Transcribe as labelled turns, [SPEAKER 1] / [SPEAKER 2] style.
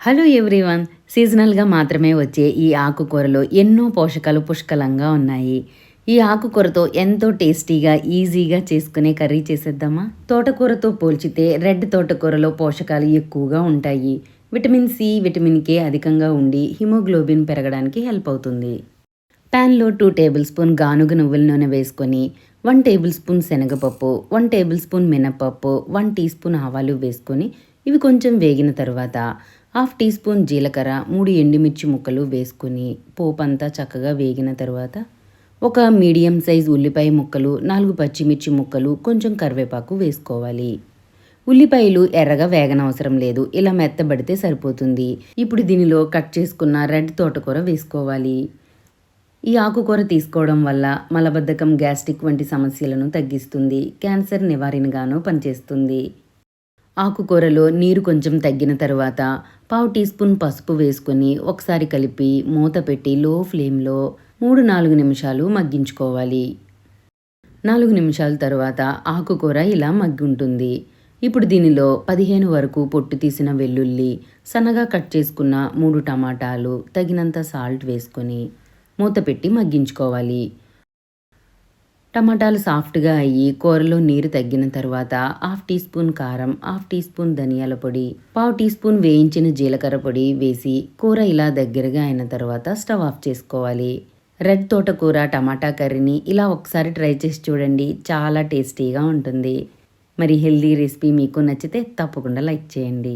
[SPEAKER 1] Hello everyone సీజనల్గా మాత్రమే వచ్చే ఈ ఆకుకూరలో ఎన్నో పోషకాలు పుష్కలంగా ఉన్నాయి. ఈ ఆకుకూరతో ఎంతో టేస్టీగా ఈజీగా చేసుకునే కర్రీ చేసేద్దామా? తోటకూరతో పోల్చితే రెడ్ తోటకూరలో పోషకాలు ఎక్కువగా ఉంటాయి. విటమిన్ సి విటమిన్ కే అధికంగా ఉండి హిమోగ్లోబిన్ పెరగడానికి హెల్ప్ అవుతుంది. ప్యాన్లో టూ టేబుల్ స్పూన్ గానుగ నువ్వుల నూనె వేసుకొని వన్ టేబుల్ స్పూన్ శనగపప్పు వన్ టేబుల్ స్పూన్ మినపప్పు వన్ టీ స్పూన్ ఆవాలు వేసుకొని ఇవి కొంచెం వేగిన తర్వాత హాఫ్ టీ స్పూన్ జీలకర్ర మూడు ఎండుమిర్చి ముక్కలు వేసుకుని పోపు అంతా చక్కగా వేగిన తర్వాత ఒక మీడియం సైజ్ ఉల్లిపాయ ముక్కలు నాలుగు పచ్చిమిర్చి ముక్కలు కొంచెం కరివేపాకు వేసుకోవాలి. ఉల్లిపాయలు ఎర్రగా వేగనవసరం లేదు. ఇలా మెత్తబడితే సరిపోతుంది. ఇప్పుడు దీనిలో కట్ చేసుకున్న రెడ్ తోటకూర వేసుకోవాలి. ఈ ఆకుకూర తీసుకోవడం వల్ల మలబద్ధకం గ్యాస్ట్రిక్ వంటి సమస్యలను తగ్గిస్తుంది. క్యాన్సర్ నివారణగాను పనిచేస్తుంది. ఆకుకూరలో నీరు కొంచెం తగ్గిన తర్వాత పావు టీ స్పూన్ పసుపు వేసుకొని ఒకసారి కలిపి మూత పెట్టి లో ఫ్లేమ్లో మూడు నాలుగు నిమిషాలు మగ్గించుకోవాలి. నాలుగు నిమిషాల తర్వాత ఆకుకూర ఇలా మగ్గి ఉంటుంది ఇప్పుడు దీనిలో పదిహేను వరకు పొట్టు తీసిన వెల్లుల్లి సన్నగా కట్ చేసుకున్న మూడు టమాటాలు తగినంత సాల్ట్ వేసుకొని మూత పెట్టి మగ్గించుకోవాలి. టమాటాలు సాఫ్ట్గా అయ్యి కూరలో నీరు తగ్గిన తర్వాత హాఫ్ టీ స్పూన్ కారం హాఫ్ టీ స్పూన్ ధనియాల పొడి పావు టీ స్పూన్ వేయించిన జీలకర్ర పొడి వేసి కూర ఇలా దగ్గరగా అయిన తర్వాత స్టవ్ ఆఫ్ చేసుకోవాలి. రెడ్ తోటకూర టమాటా కర్రీని ఇలా ఒకసారి ట్రై చేసి చూడండి. చాలా టేస్టీగా ఉంటుంది. మరి హెల్దీ రెసిపీ మీకు నచ్చితే తప్పకుండా లైక్ చేయండి.